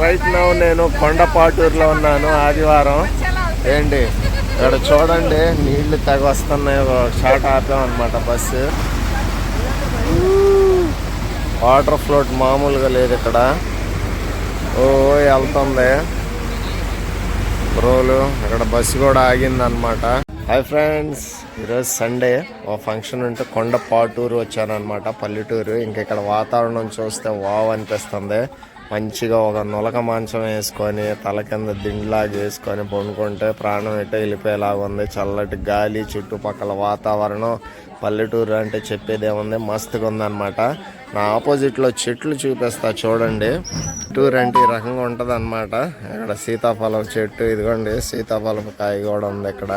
Right now నేను కొండపాటూరులో ఉన్నాను ఆదివారం. ఏంటి? ఇక్కడ చూడండి నీళ్ళు తెగ వస్తున్నాయి షార్ట్ షాట్ ఆపాం అనమాట బస్సు వాటర్ ఫ్లోట్ మామూలుగా లేదు ఇక్కడ. ఓ వెళ్తుంది. బ్రోలు ఇక్కడ బస్సు కూడా ఆగింది అనమాట హాయ్ ఫ్రెండ్స్ ఈరోజు సండే ఓ ఫంక్షన్ ఉంటే కొండ పాటూరు వచ్చానమాట పల్లెటూరు. ఇంక ఇక్కడ వాతావరణం చూస్తే వావ్ అనిపిస్తుంది. మంచిగా ఒక నులక మంచం వేసుకొని తల కింద దిండ్లాగా వేసుకొని పండుకుంటే ప్రాణం ఎట్ట వెళ్ళిపోయేలాగా ఉంది. చల్లటి గాలి చుట్టుపక్కల వాతావరణం పల్లెటూరు అంటే చెప్పేదేముంది? మస్తుగా ఉందన్నమాట. నా ఆపోజిట్లో చెట్లు చూపిస్తా చూడండి. టూర్ అంటే ఈ రకంగా ఉంటుంది అనమాట ఇక్కడ సీతాఫలం చెట్టు ఇదిగోండి. సీతాఫలం కాయ కూడా ఉంది ఇక్కడ.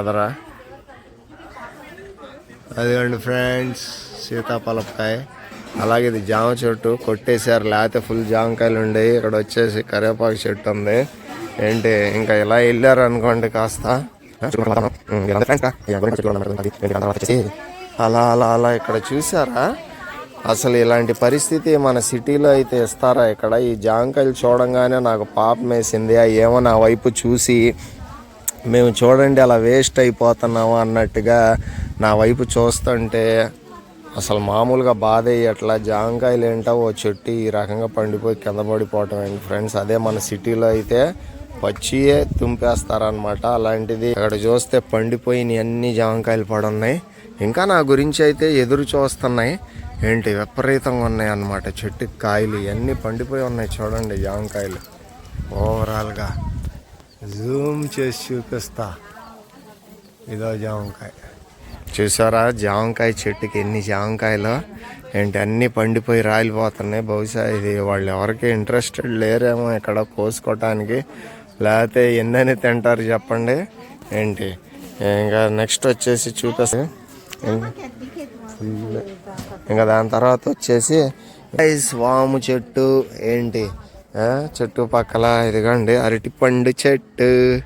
ఎదరా? అదిగోండి ఫ్రెండ్స్ సీతాఫలకాయ అలాగే ఇది జామ చెట్టు కొట్టేశారు. లేకపోతే ఫుల్ జామకాయలు ఉండేవి. ఇక్కడ వచ్చేసి కరివేపాకు చెట్టు ఉంది. ఏంటి ఇంకా ఇలా వెళ్ళారు అనుకోండి కాస్త. అలా అలా అలా ఇక్కడ చూసారా? అసలు ఇలాంటి పరిస్థితి మన సిటీలో అయితే ఇస్తారా ఇక్కడ? ఈ జామకాయలు చూడంగానే నాకు పాపం వేసింది. ఆ ఏమో నా వైపు చూసి మేము చూడండి అలా వేస్ట్ అయిపోతున్నాము అన్నట్టుగా నా వైపు చూస్తుంటే అసలు మామూలుగా బాధ అయ్యట్లా జాంకాయలు ఏంటో ఓ చెట్టు ఈ రకంగా పండిపోయి కింద పడిపోవటం అండి ఫ్రెండ్స్? అదే మన సిటీలో అయితే పచ్చియే తుంపేస్తారనమాట అలాంటిది అక్కడ చూస్తే పండిపోయి అన్ని జామకాయలు పడున్నాయి. ఇంకా నా గురించి అయితే ఎదురు చూస్తున్నాయి. ఏంటి? విపరీతంగా ఉన్నాయి అన్నమాట. చెట్టు కాయలు ఇవన్నీ పండిపోయి ఉన్నాయి చూడండి జామకాయలు ఓవరాల్గా జూమ్ చేసి చూపిస్తా. ఇదో జామకాయ చూసారా? జామకాయ చెట్టుకి ఎన్ని జామకాయలు ఏంటి అన్నీ పండిపోయి రాలిపోతున్నాయి. బహుశా ఇది వాళ్ళు ఎవరికి ఇంట్రెస్టెడ్ లేరేమో ఇక్కడ కోసుకోవటానికి లేకపోతే ఎన్నని తింటారు చెప్పండి. ఏంటి? ఇంకా నెక్స్ట్ వచ్చేసి చూపిస్తే. ఇంకా దాని తర్వాత వచ్చేసి ఐస్ వాము చెట్టు ఏంటి? ఆ, చుట్టుపక్కల ఇదిగండి అరటిపండు చెట్టు.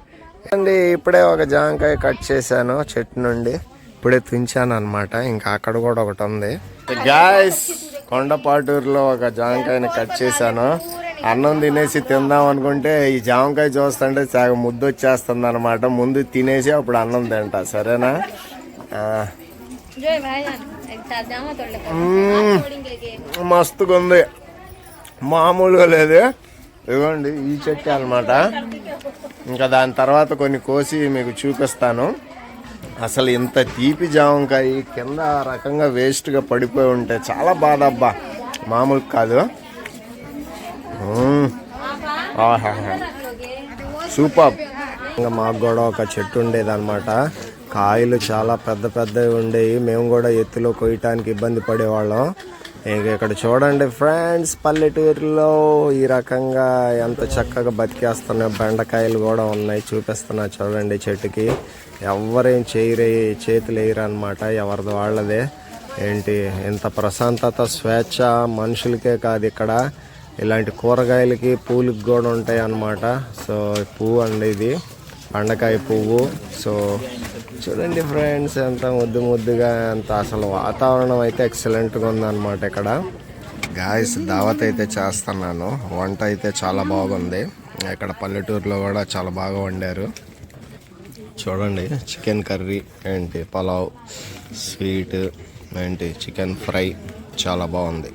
అండి ఇప్పుడే ఒక జామకాయ కట్ చేశాను చెట్టు నుండి. ఇప్పుడే తుంచాను అనమాట ఇంకా అక్కడ కూడా ఒకటి ఉంది. గాయస్ కొండపాటూరులో ఒక జామకాయని కట్ చేశాను. అన్నం తినేసి తిందాం అనుకుంటే ఈ జామకాయ చూస్తుంటే చాలా ముద్దు వచ్చేస్తుంది అనమాట ముందు తినేసి అప్పుడు అన్నం తింటా. సరేనా? మస్తుగా ఉంది. మామూలుగా లేదు. ఇదిగోండి ఈ చెట్టు అనమాట ఇంకా దాని తర్వాత కొన్ని కోసి మీకు చూపిస్తాను. అసలు ఇంత తీపి జామకాయ కింద ఆ రకంగా వేస్ట్గా పడిపోయి ఉంటే చాలా బాధ అబ్బా. మామూలు కాదు. సూపర్. ఇంకా మాకు కూడా ఒక చెట్టు ఉండేది అనమాట కాయలు చాలా పెద్ద పెద్దవి ఉండేవి. మేము కూడా ఎత్తులో కొయ్యటానికి ఇబ్బంది పడేవాళ్ళం. ఇక్కడ చూడండి ఫ్రెండ్స్ పల్లెటూరులో ఈ రకంగా ఎంత చక్కగా బతికేస్తున్నాయి బెండకాయలు కూడా ఉన్నాయి. చూపిస్తున్నా చూడండి చెట్టుకి. ఎవరేం చేయరే చేతులు వేయరనమాట ఎవరిది వాళ్ళదే. ఏంటి ఇంత ప్రశాంతత స్వేచ్ఛ మనుషులకే కాదు ఇక్కడ. ఇలాంటి కూరగాయలకి పూలకి కూడా ఉంటాయి అన్నమాట సో పువ్వు అండి ఇది. పండకాయ పువ్వు. సో చూడండి ఫ్రెండ్స్ ఎంత ముద్దు ముద్దుగా అంత అసలు వాతావరణం అయితే ఎక్సలెంట్గా ఉందన్నమాట ఇక్కడ. గాయస్ దావత్ అయితే చేస్తున్నాను. వంట అయితే చాలా బాగుంది. ఇక్కడ పల్లెటూరులో కూడా చాలా బాగా వండారు. చూడండి చికెన్ కర్రీ ఏంటి పలావ్ స్వీట్ ఏంటి చికెన్ ఫ్రై చాలా బాగుంది.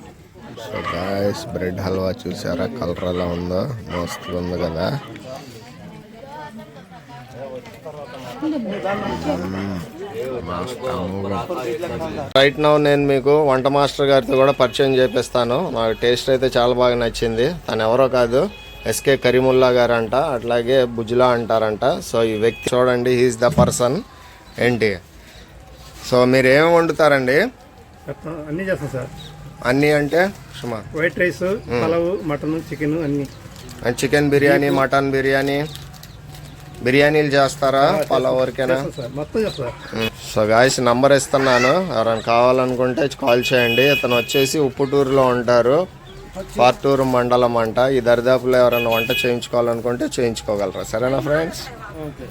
సో గాయస్ బ్రెడ్ హల్వా చూసారా? కలర్ ఎలా ఉందో మస్తుగా ఉంది కదా. రైట్ నౌ నేను మీకు వంట మాస్టర్ గారితో కూడా పరిచయం చేపిస్తాను. నాకు టేస్ట్ అయితే చాలా బాగా నచ్చింది. తను ఎవరో కాదు ఎస్కే కరీముల్లా గారు అంట అట్లాగే బుజ్లా అంటారంట. సో ఈ వ్యక్తి చూడండి హీఈస్ ద పర్సన్ ఏంటి? సో మీరు ఏం వండుతారండి? అన్ని చేస్తాం సార్. అన్నీ అంటే సుమా? White rice pulao mutton chicken అన్ని. Chicken biryani mutton biryani. బిర్యానీలు చేస్తారా పలావ్ వరకేనా? సో గాయస్ నంబర్ ఇస్తున్నాను. ఎవరైనా కావాలనుకుంటే కాల్ చేయండి. ఇతను వచ్చేసి ఉప్పుటూరులో ఉంటారు. పార్టూరు మండలం అంట. ఈ దరిదాపులో ఎవరైనా వంట చేయించుకోవాలనుకుంటే చేయించుకోగలరా. సరేనా ఫ్రెండ్స్? ఓకే.